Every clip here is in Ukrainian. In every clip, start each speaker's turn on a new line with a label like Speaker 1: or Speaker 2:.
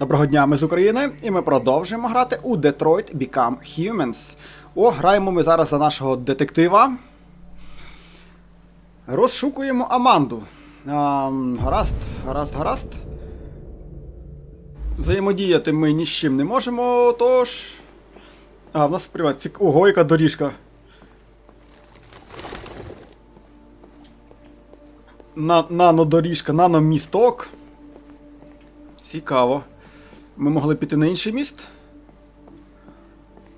Speaker 1: Доброго дня, ми з України, і ми продовжуємо грати у Detroit Become Humans. О, граємо ми зараз за нашого детектива. Розшукуємо Аманду. А, гаразд, гаразд, гаразд. Взаємодіяти ми ні з чим не можемо, тож. А, в нас прямо цік... Ого, яка доріжка. На, нанодоріжка, наномісток. Цікаво. Ми могли піти на інший міст?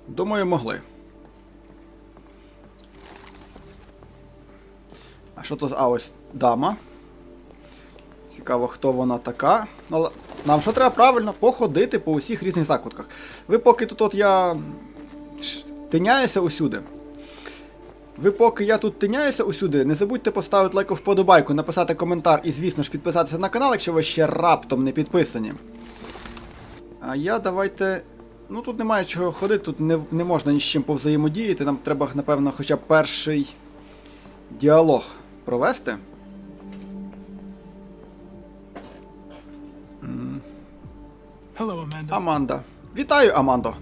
Speaker 1: Думаю, могли. А що то. А ось дама. Цікаво, хто вона така. Але нам що треба правильно походити по усіх різних закутках. Ви поки тут от я тиняюся усюди. Ви поки я тут тиняюся усюди, не забудьте поставити лайк вподобайку, написати коментар і, звісно ж, підписатися на канал, якщо ви ще раптом не підписані. А я давайте. Ну тут немає чого ходити, тут не, не можна ні з чим повзаємодіяти. Нам треба, напевно, хоча б перший діалог провести.
Speaker 2: Hello, Amanda.
Speaker 1: Аманда. Вітаю, Амандо.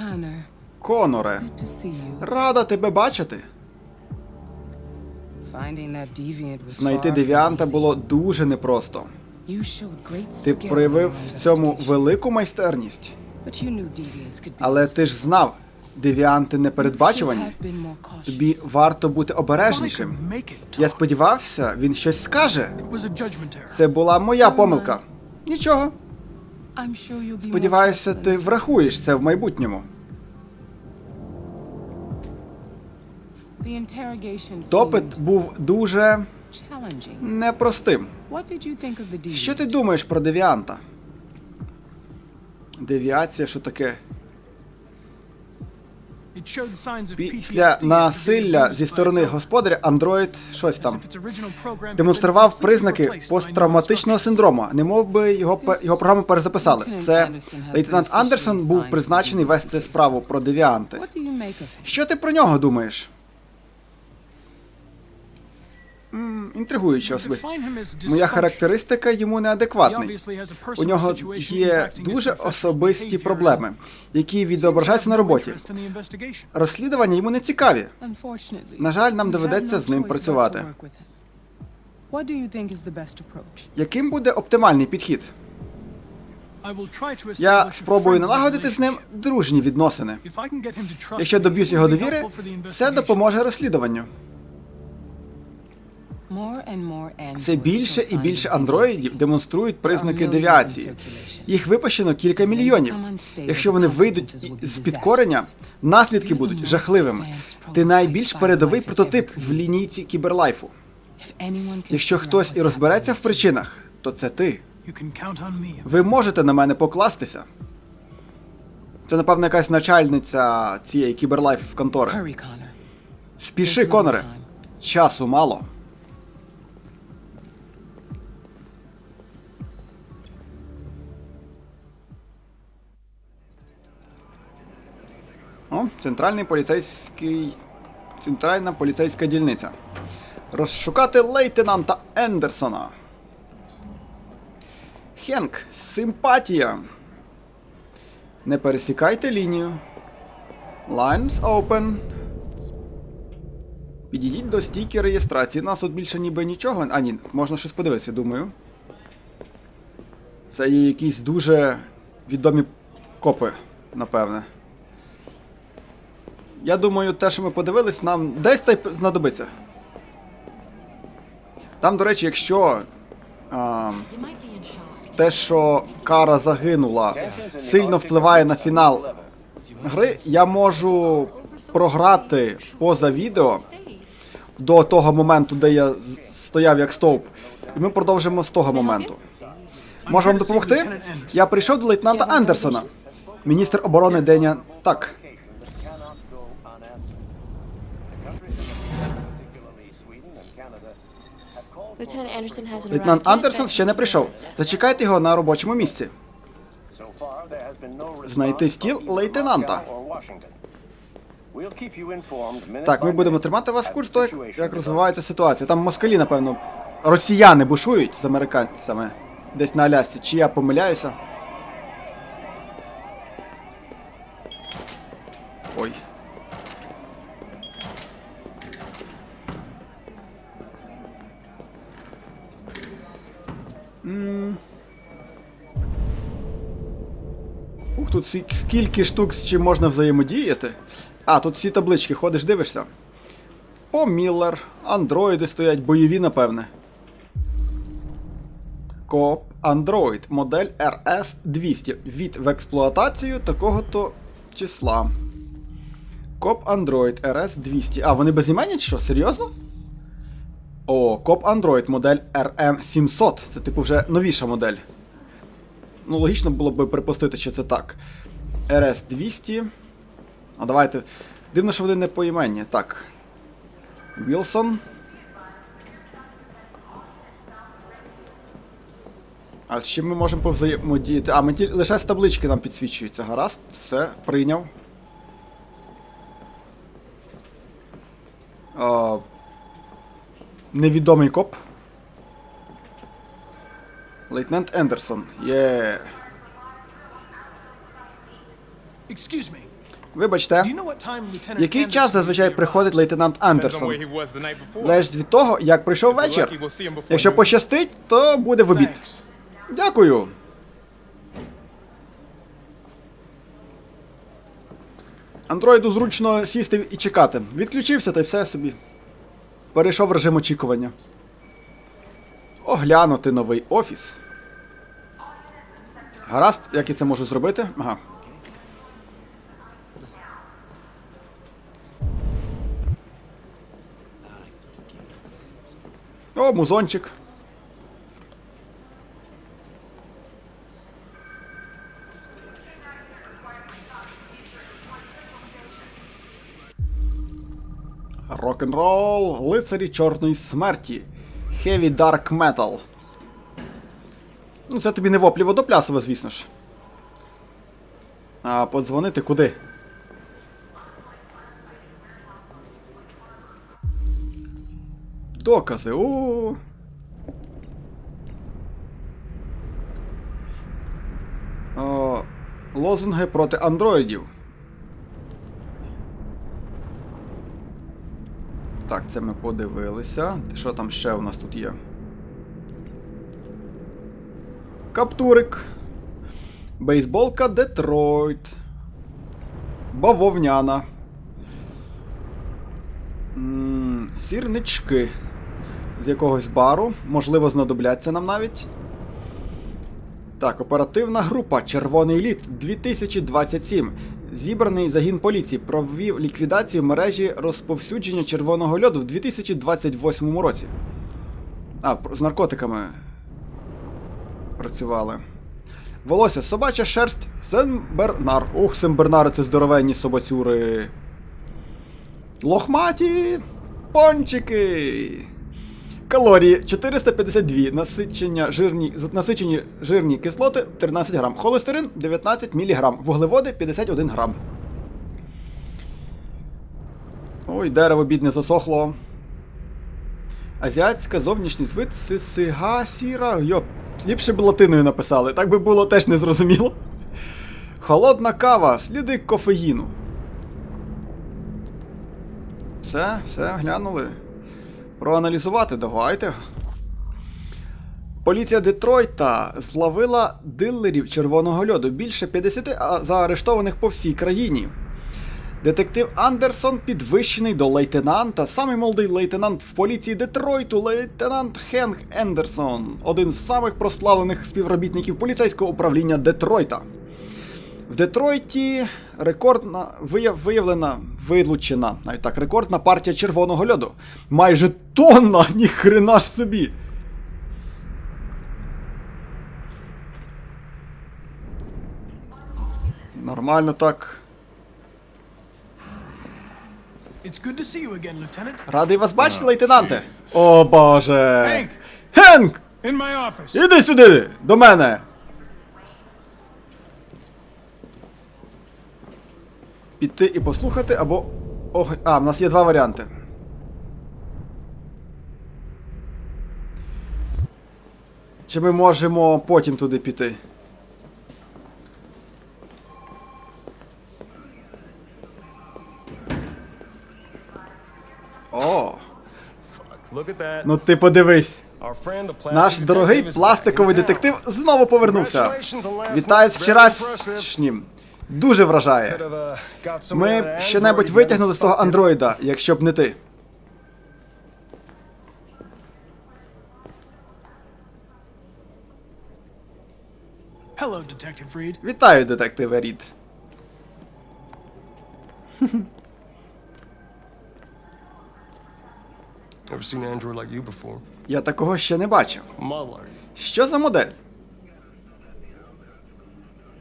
Speaker 3: Connor,
Speaker 1: Коноре.
Speaker 3: good to see you.
Speaker 1: Рада тебе бачити. Знайти девіанта було дуже непросто.
Speaker 3: You showed great
Speaker 1: Ти
Speaker 3: skill
Speaker 1: проявив в цьому велику майстерність. Але ти ж знав, девіанти непередбачувані. Тобі варто бути обережнішим. Я сподівався, він щось скаже.
Speaker 2: It was a judgment error.
Speaker 1: Це була моя помилка. Нічого. Сподіваюся, ти врахуєш це в майбутньому. Допит був дуже. Непростим.
Speaker 3: What did you think of the deviant?
Speaker 1: Що ти думаєш про девіанта? Девіація, що таке? Після насилля зі сторони господаря Андроїд щось там демонстрував признаки посттравматичного
Speaker 2: instructions.
Speaker 1: синдрому. Не мов би його його програму перезаписали. Це лейтенант Андерсон був призначений вести справу про девіанти. Що ти про нього думаєш? Інтригуюча особистість.
Speaker 2: him as
Speaker 1: Моя характеристика йому неадекватний. У нього є дуже особисті проблеми, які відображаються на роботі. Розслідування йому не цікаві. На жаль, нам доведеться з ним працювати. Яким буде оптимальний підхід? Я спробую налагодити з ним дружні відносини. Якщо доб'юсь його довіри, це допоможе розслідуванню. Все більше і більше андроїдів демонструють признаки девіації. Їх випущено кілька мільйонів. Якщо вони вийдуть з під кореня, наслідки будуть жахливими. Ти найбільш передовий прототип в лінійці кіберлайфу. Якщо хтось і розбереться в причинах, то це ти. Ви можете на мене покластися. Це, напевно, якась начальниця цієї кіберлайф контори.
Speaker 3: Hurry, Connor.
Speaker 1: Спіши, Коноре. Часу мало. О, центральний поліцейський. Центральна поліцейська дільниця. Розшукати лейтенанта Ендерсона. Хенк, симпатія. Не пересікайте лінію. Lines open. Підійдіть до стійки реєстрації. Нас тут більше ніби нічого. А ні, можна щось подивитися, думаю. Це є якісь дуже відомі копи, напевне. Я думаю, те, що ми подивились, нам десь та й знадобиться. Там, до речі, якщо а, те, що Кара загинула, сильно впливає на фінал гри, я можу програти поза відео до того моменту, де я стояв як стовп. І ми продовжимо з того моменту. Можу вам допомогти? Я прийшов до лейтенанта Андерсона. Міністр оборони Деня. Так. Лейтенант Андерсон ще не прийшов. Зачекайте його на робочому місці. Знайти стіл лейтенанта. Так, ми будемо тримати вас в
Speaker 4: курс
Speaker 1: того, як, як розвивається ситуація. Там москалі, напевно, росіяни бушують з американцями десь на Алясці. Чи я помиляюся? Ой. Тут скільки штук з чим можна взаємодіяти. А, тут всі таблички, ходиш, дивишся. О, Міллер, андроїди стоять, бойові, напевне. Коп Android, модель RS200. Від в експлуатацію такого-то числа. Коп Android RS200. А, вони безіменні чи що? Серйозно? О, Коп Android, модель RM700. Це типу вже новіша модель. Ну, логічно було б припустити, що це так. RS200. А давайте. Дивно, що вони не поіменні. Так. Вілсон. А з чим ми можемо повзаємодіяти? А, ті... лише з таблички нам підсвічуються. Гаразд, все, прийняв. А... Невідомий коп. Лейтенант Ендерсон. Є.
Speaker 2: Excuse me.
Speaker 1: Вибачте. Який час зазвичай приходить лейтенант Андерсон? Залежить від того, як прийшов вечір. Якщо пощастить, то буде в обід. Дякую. Андроїду зручно сісти і чекати. Відключився та й все собі. Перейшов в режим очікування. Оглянути новий офіс. Гаразд, як я це можу зробити? Ага. О, музончик. Рок-н-рол, лицарі чорної смерті. Heavy Dark Metal. Ну, це тобі не воплі водоплясове, звісно ж. А подзвонити куди? Докази. О. О, лозунги проти андроїдів. Так, це ми подивилися. Що там ще у нас тут є? Каптурик. Бейсболка Детройт. Бавовняна. М, Сірнички. З якогось бару. Можливо, знадобляться нам навіть. Так, оперативна група Червоний лід 2027. Зібраний загін поліції провів ліквідацію мережі розповсюдження червоного льоду в 2028 році. А, з наркотиками працювали. Волосся собача шерсть Сен-Бернар. Ух, Сен-Бернари це здоровенні собацюри. Лохматі пончики. Калорії 452, насичення жирні, насичені жирні кислоти 13 грам, холестерин 19 мг, вуглеводи 51 грам. Ой, дерево бідне засохло. Азіатська зовнішність вид сисига сіра. Йоп, ліпше б латиною написали, так би було теж незрозуміло. Холодна кава, сліди кофеїну. Все, все, глянули. Проаналізувати давайте. Поліція Детройта зловила дилерів червоного льоду. Більше 50 заарештованих по всій країні. Детектив Андерсон підвищений до лейтенанта. Самий молодий лейтенант в поліції Детройту, лейтенант Хенк Ендерсон, один з самих прославлених співробітників поліцейського управління Детройта. В Детройті рекордна вияв, виявлена вилучена, навіть так, рекордна партія червоного льоду. Майже тонна, ніхрена ж собі. Нормально так. Радий вас бачити, лейтенанте. О боже.
Speaker 2: Хенк!
Speaker 1: Іди сюди! До мене! Піти і послухати, або. Ох... А, в нас є два варіанти. Чи ми можемо потім туди піти?
Speaker 5: О!
Speaker 1: Ну ти подивись. Наш дорогий пластиковий детектив знову повернувся. Вітаю з вчорашнім. Дуже вражає.
Speaker 5: Uh,
Speaker 1: Ми б щонебудь витягнули з того андроїда, якщо б не ти.
Speaker 6: Hello, Detective Reed.
Speaker 1: Вітаю, детективе Рід. Я такого ще не бачив. Що за модель?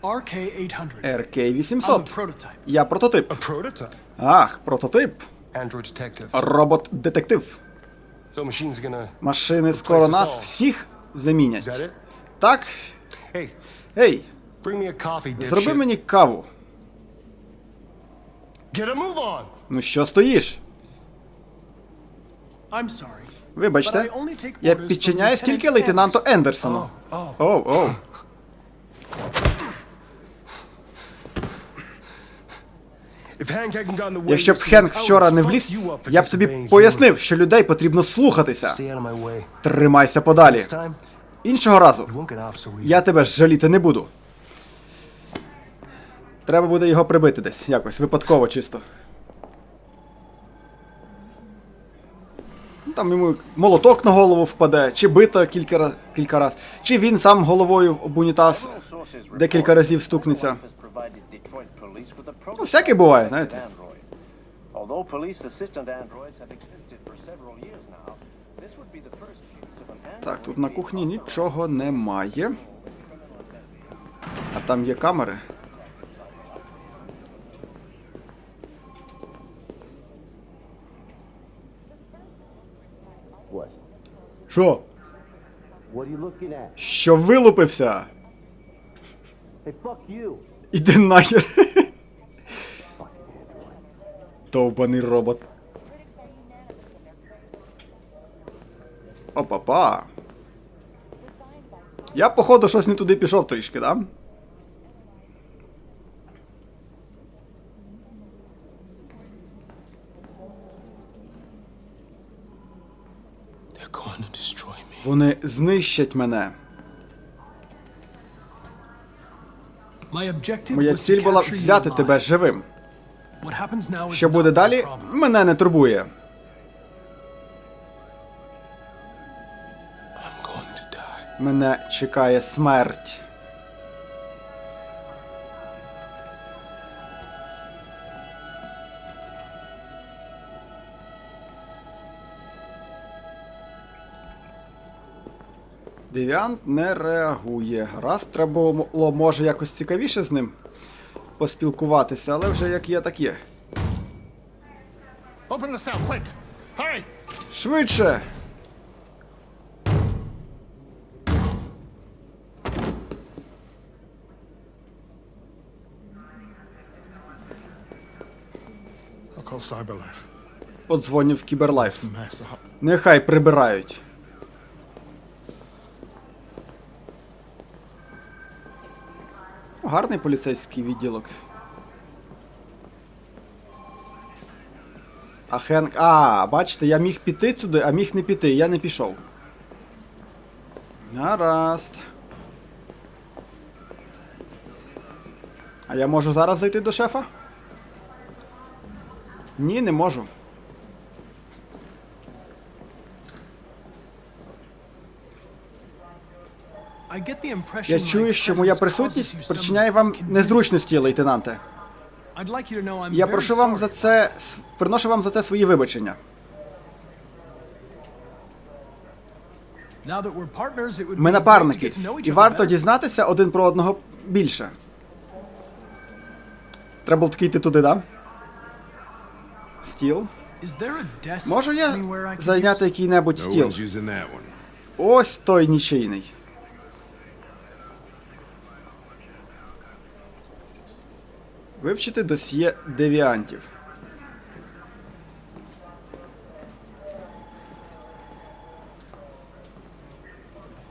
Speaker 6: RK-800. I'm the
Speaker 1: RK-800.
Speaker 6: prototype.
Speaker 1: Я прототип.
Speaker 5: A prototype.
Speaker 1: Ах, прототип.
Speaker 5: Android detective.
Speaker 1: Робот-детектив.
Speaker 5: So machine's gonna.
Speaker 1: Машини скоро нас
Speaker 5: all.
Speaker 1: всіх
Speaker 5: Is
Speaker 1: замінять.
Speaker 5: that it?
Speaker 1: Так?
Speaker 5: Hey,
Speaker 1: Ей,
Speaker 5: bring me a coffee,
Speaker 1: зроби мені каву.
Speaker 5: Get a move on.
Speaker 1: Ну що стоїш?
Speaker 6: I'm sorry. But
Speaker 1: Вибачте, я підчиняюсь тільки лейтенанту. Ендерсону.
Speaker 5: Oh,
Speaker 1: Оу, оу. Якщо б Хенк вчора не вліз, я б тобі пояснив, що людей потрібно слухатися. Тримайся подалі. Іншого разу я тебе жаліти не буду. Треба буде його прибити десь, якось, випадково чисто. Там йому молоток на голову впаде, чи бита кілька, раз, кілька раз, чи він сам головою об унітаз декілька разів стукнеться. Ну, всяке буває, знаєте.
Speaker 4: Android. Although police assistant androids have existed for several years now, this would be the first case of an android
Speaker 1: Так, тут на кухні нічого немає. А там є камери. Що? Що вилупився? Іди нахер. Довбаний робот. Опа-па. Я, походу, щось не туди пішов трішки, да? Вони знищать мене. Моя ціль була взяти тебе живим. Що буде далі, мене не турбує. Мене чекає смерть. Девіант не реагує. Раз треба було, може, якось цікавіше з ним поспілкуватися, але вже як є, так є.
Speaker 7: Open the cell, quick! Hurry!
Speaker 1: Швидше!
Speaker 7: I'll call Cyberlife.
Speaker 1: В кіберлайф.
Speaker 7: Mess up.
Speaker 1: Нехай прибирають. Гарний поліцейський відділок. А Хенк. А, бачите, я міг піти сюди, а міг не піти, я не пішов. Гаразд. А я можу зараз зайти до шефа? Ні, не можу. Я чую, що моя присутність
Speaker 6: causes you some
Speaker 1: причиняє вам незручності, лейтенанте.
Speaker 6: I'd like you to know I'm
Speaker 1: Я прошу вам за це приношу вам за це свої вибачення. Ми напарники, і варто дізнатися один про одного більше. Треба було таки йти туди, да? Стіл. Можу я зайняти який-небудь стіл? Ось той нічийний. Вивчити досьє девіантів.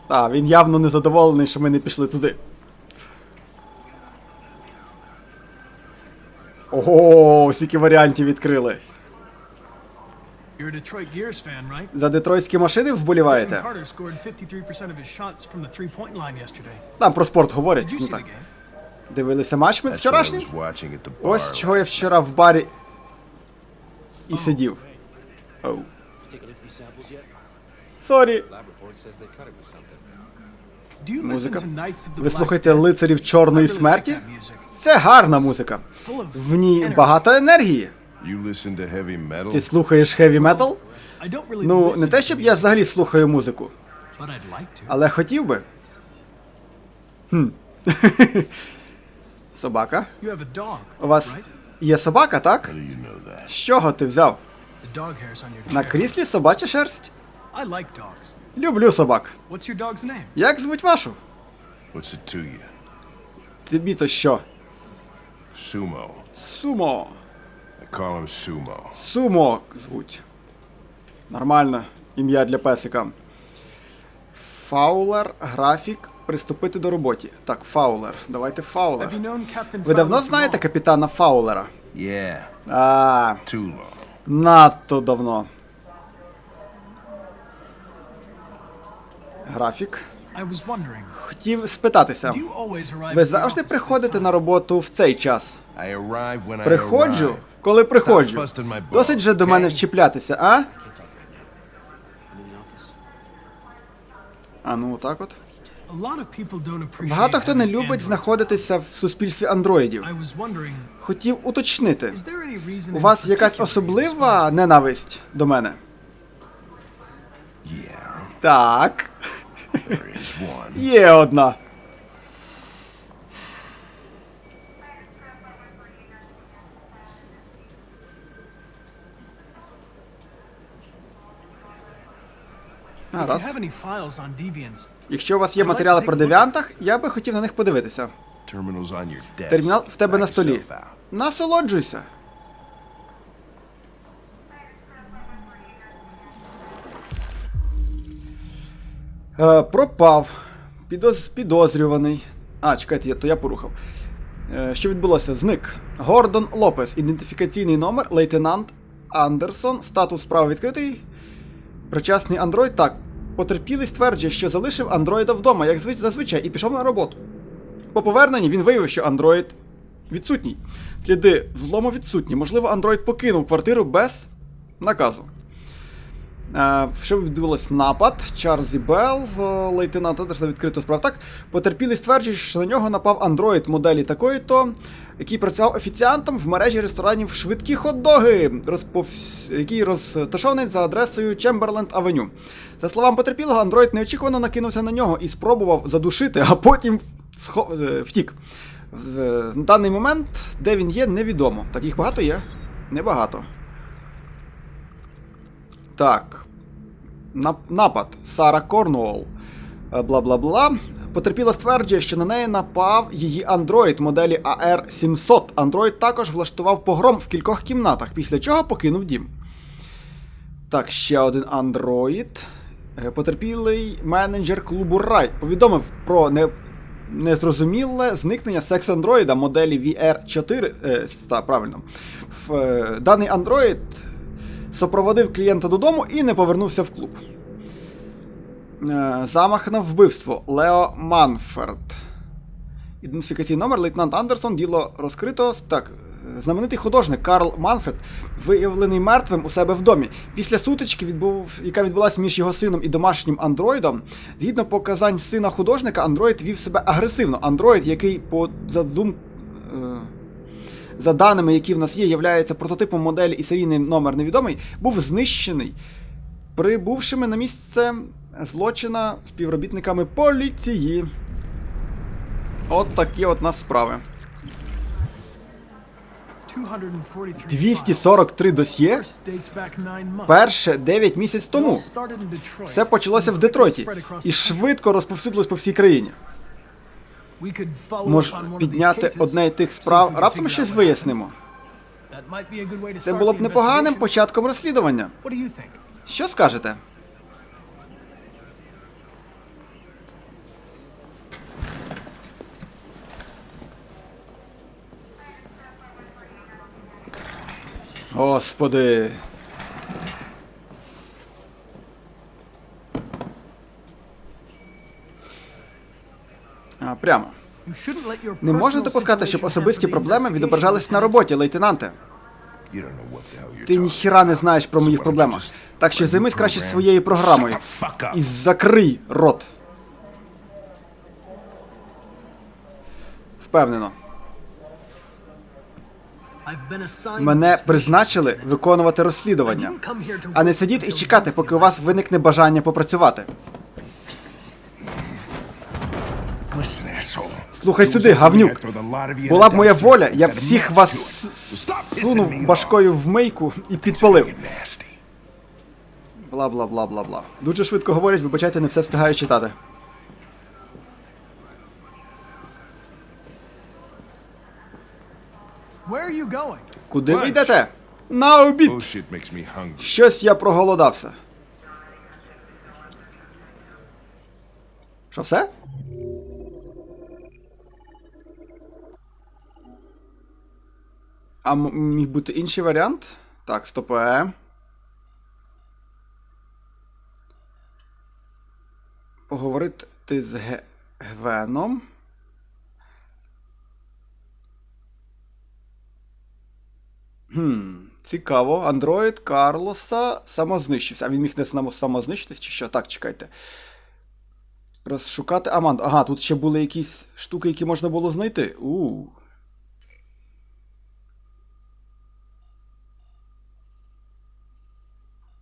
Speaker 1: А, він явно незадоволений, що ми не пішли туди. Ого, скільки варіантів відкрили. За детройтські машини вболіваєте?
Speaker 6: Carter scored 53% of his shots from the three-point line yesterday.
Speaker 1: Там про спорт говорять. Ну так. Дивилися матч ми вчорашній? Ось чого я вчора в барі і сидів. Оу. Сорі. Музика. Ви слухаєте лицарів чорної смерті? Це гарна музика. В ній багато енергії. Ти слухаєш хеві метал? Ну, не те, щоб я взагалі слухаю музику, але хотів би. Хм. Собака. У вас є собака, так? З чого ти взяв? На кріслі собача шерсть? Люблю собак. Як звуть вашу? Тобі то що? Сумо.
Speaker 2: Sumo.
Speaker 1: Сумо звуть. Нормально. Ім'я для песика. Фаулер, графік, приступити до роботи. Так, Фаулер. Давайте Фаулер. Ви давно знаєте капітана Фаулера?
Speaker 2: Yeah,
Speaker 1: А, надто давно. Графік.
Speaker 6: I was wondering,
Speaker 1: Хотів спитатися. Ви завжди приходите на роботу в цей час?
Speaker 2: I arrive when I
Speaker 1: Приходжу, коли приходжу. Досить же до мене вчіплятися, а? А ну так от.
Speaker 6: A lot of people don't appreciate
Speaker 1: Багато хто не любить знаходитися в суспільстві андроїдів. Хотів уточнити.
Speaker 6: is there any reason
Speaker 1: У вас якась особлива ненависть до мене? Так.
Speaker 2: there is one.
Speaker 1: Є одна. А, раз. Якщо у вас є матеріали про девіантах, я би хотів на них подивитися. Термінал в тебе на столі. Насолоджуйся. Е, пропав. Підоз... Підозрюваний. А, чекайте, я- то я порухав. Е, що відбулося? Зник. Гордон Лопес. Ідентифікаційний номер, лейтенант Андерсон. Статус справи відкритий. Причасний андроїд. Так. Потерпілий стверджує, що залишив андроїда вдома, як зазвичай, і пішов на роботу. По поверненні він виявив, що андроїд відсутній. Сліди злому відсутні. Можливо, андроїд покинув квартиру без наказу. Е, що відбулось напад? Чарльзі Белл, е, лейтенант Андерса відкрито справ. Так, потерпілий стверджує, що на нього напав андроїд моделі такої-то, який працював офіціантом в мережі ресторанів швидкі хот-доги, розповс... який розташований за адресою Чемберленд Авеню. За словами потерпілого, андроїд неочікувано накинувся на нього і спробував задушити, а потім схо... е, втік. В даний момент, де він є, невідомо. Так їх багато є? Небагато. Так. Напад. Сара Корнуол. Е, Бла-бла-бла. Потерпіла стверджує, що на неї напав її андроїд моделі AR700. Андроїд також влаштував погром в кількох кімнатах, після чого покинув дім. Так, ще один андроїд. Е, Потерпілий менеджер клубу Рай повідомив про не... незрозуміле зникнення секс-андроїда моделі VR4. Е, та, правильно. В, е, даний андроїд супроводив клієнта додому і не повернувся в клуб. Е, Замах на вбивство Лео Манферд. Ідентифікаційний номер лейтенант Андерсон. Діло розкрито. Так, е, знаменитий художник Карл Манфред виявлений мертвим у себе в домі. Після сутички, відбув, яка відбулася між його сином і домашнім андроїдом, згідно показань сина художника, андроїд вів себе агресивно. Андроїд, який по задум. За даними, які в нас є, являється прототипом моделі і серійний номер невідомий, був знищений прибувшими на місце злочина співробітниками поліції. От такі от нас справи.
Speaker 6: 243
Speaker 1: 243 досьє. Перше 9 місяців
Speaker 6: It all
Speaker 1: тому. Все почалося в Детройті і швидко розповсюдилось по всій країні.
Speaker 6: These
Speaker 1: підняти одне із тих справ, раптом щось вияснимо. Це було б непоганим початком розслідування. Що скажете? Господи. Прямо. Не можна допускати, щоб особисті проблеми відображались на роботі, лейтенанте. Ти ніхіра не знаєш про моїх проблемах. Так що займись краще своєю програмою. І закрий рот. Впевнено. Мене призначили виконувати розслідування, а не сидіти і чекати, поки у вас виникне бажання попрацювати. Слухай сюди, гавнюк. Була б моя воля, я б всіх вас сунув башкою в мийку і підпалив. Бла бла бла бла бла. Дуже швидко говорять, вибачайте, не все встигаю читати. Куди ви йдете? На обід! Щось я проголодався. Що все? А міг бути інший варіант? Так, стопе. Поговорити з Ге- Гвеном. Хм, цікаво. Андроїд Карлоса самознищився. А він міг не само- самознищитись чи що? Так, чекайте. Розшукати Аманду. Ага, тут ще були якісь штуки, які можна було знайти. У.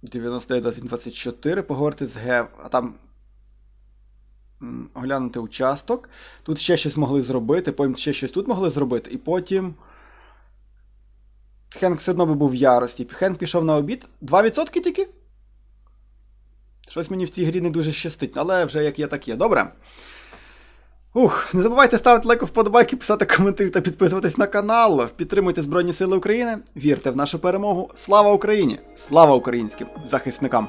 Speaker 1: «99-24», поговорити з Гев. А там. Оглянути участок. Тут ще щось могли зробити, потім ще щось тут могли зробити, і потім. Хенк все одно би був в ярості. Хенк пішов на обід. 2% тільки? Щось мені в цій грі не дуже щастить, але вже як є, так є. Добре. Ух, не забувайте ставити лайк, вподобайки, писати коментарі та підписуватись на канал. Підтримуйте Збройні Сили України, вірте в нашу перемогу. Слава Україні! Слава українським захисникам!